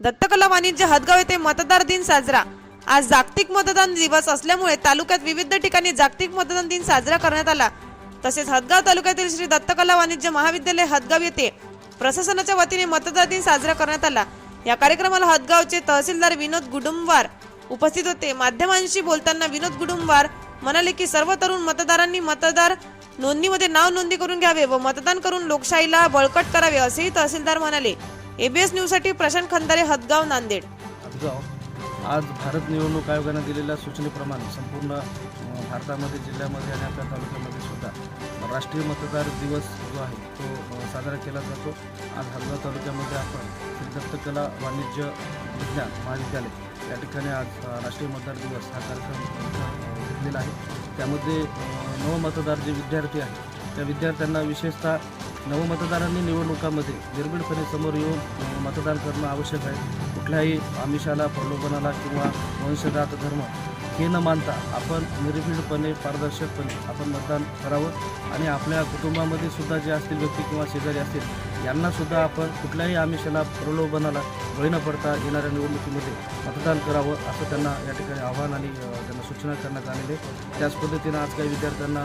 दत्तकला वाणिज्य हदगाव येथे मतदार दिन साजरा. आज जागतिक मतदान दिवस असल्यामुळे तालुक्यात विविध ठिकाणी जागतिक मतदान दिन साजरा करण्यात आला. तसेच हदगाव तालुक्यातील श्री दत्तकला वाणिज्य महाविद्यालय हदगाव येथे प्रशासनाच्या वतीने मतदार दिन साजरा करण्यात आला. या कार्यक्रमाला हदगावचे तहसीलदार विनोद गुडुंबवार उपस्थित होते. माध्यमांशी बोलताना विनोद गुडुंबवार म्हणाले की सर्व तरुण मतदारांनी मतदार नोंदणीमध्ये नाव नोंदणी करून घ्यावे व मतदान करून लोकशाहीला बळकट करावे असेही तहसीलदार म्हणाले. एबीएस न्यूजसाठी प्रशांत खंदारे हदगाव नांदेड. हदगाव. आज भारत निवडणूक आयोगाने दिलेल्या सूचनेप्रमाणे संपूर्ण भारतामध्ये जिल्ह्यामध्ये आणि आपल्या तालुक्यामध्ये सुद्धा राष्ट्रीय मतदार दिवस जो आहे तो साजरा केला जातो. आज हदगाव तालुक्यामध्ये आपण श्री दत्तकला वाणिज्य विज्ञान महाविद्यालय या ठिकाणी आज राष्ट्रीय मतदार दिवस हा कार्यक्रम घेतलेला आहे. त्यामध्ये नवमतदार जे विद्यार्थी आहेत त्या विद्यार्थ्यांना विशेषतः नवमतदारांनी निवडणुकामध्ये निर्भीडपणे समोर येऊन मतदान करणं आवश्यक आहे. कुठल्याही आमिषाला प्रलोभनाला किंवा वंशजात धर्म हे न मानता आपण निर्भीडपणे पारदर्शकपणे आपण मतदान करावं. आणि आपल्या कुटुंबामध्ये सुद्धा जे असतील व्यक्ती किंवा शेजारी असतील यांनासुद्धा आपण कुठल्याही आमिषाला प्रलोभनाला बळी न पडता येणाऱ्या निवडणुकीमध्ये मतदान करावं असं त्यांना या ठिकाणी आव्हान आणि त्यांना सूचना करण्यात आलेली आहे. त्याच पद्धतीनं आज काही विद्यार्थ्यांना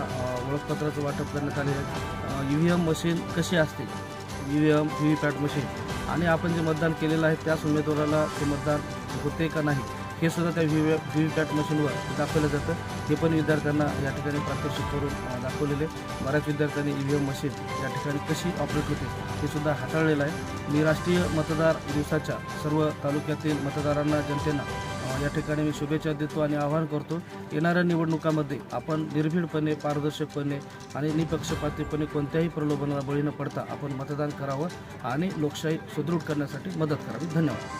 ओळखपत्राचं वाटप करण्यात आलेलं आहे. ई व्ही एम मशीन कशी असते? E V M V V PAT machine आणि आपण जे मतदान केलेलं आहे त्याच उमेदवाराला ते मतदान होते का नाही? हे सुद्धा त्या व्ही व्ही व्ही पॅट मशीनवर दाखवलं जातं. हे पण विद्यार्थ्यांना या ठिकाणी प्रात्यक्षिक करून दाखवलेले. बऱ्याच विद्यार्थ्यांनी ई व्ही एम मशीन या ठिकाणी कशी ऑपरेट होते हे सुद्धा हाताळलेलं आहे. मी राष्ट्रीय मतदार दिवसाच्या सर्व तालुक्यातील मतदारांना जनतेना या ठिकाणी मी शुभेच्छा देतो आणि आवाहन करतो. येणाऱ्या निवडणुकामध्ये आपण निर्भीडपणे पारदर्शकपणे आणि निपक्षपातीपणे कोणत्याही प्रलोभनाला बळी न पडता आपण मतदान करावं आणि लोकशाही सुदृढ करण्यासाठी मदत करावी. धन्यवाद.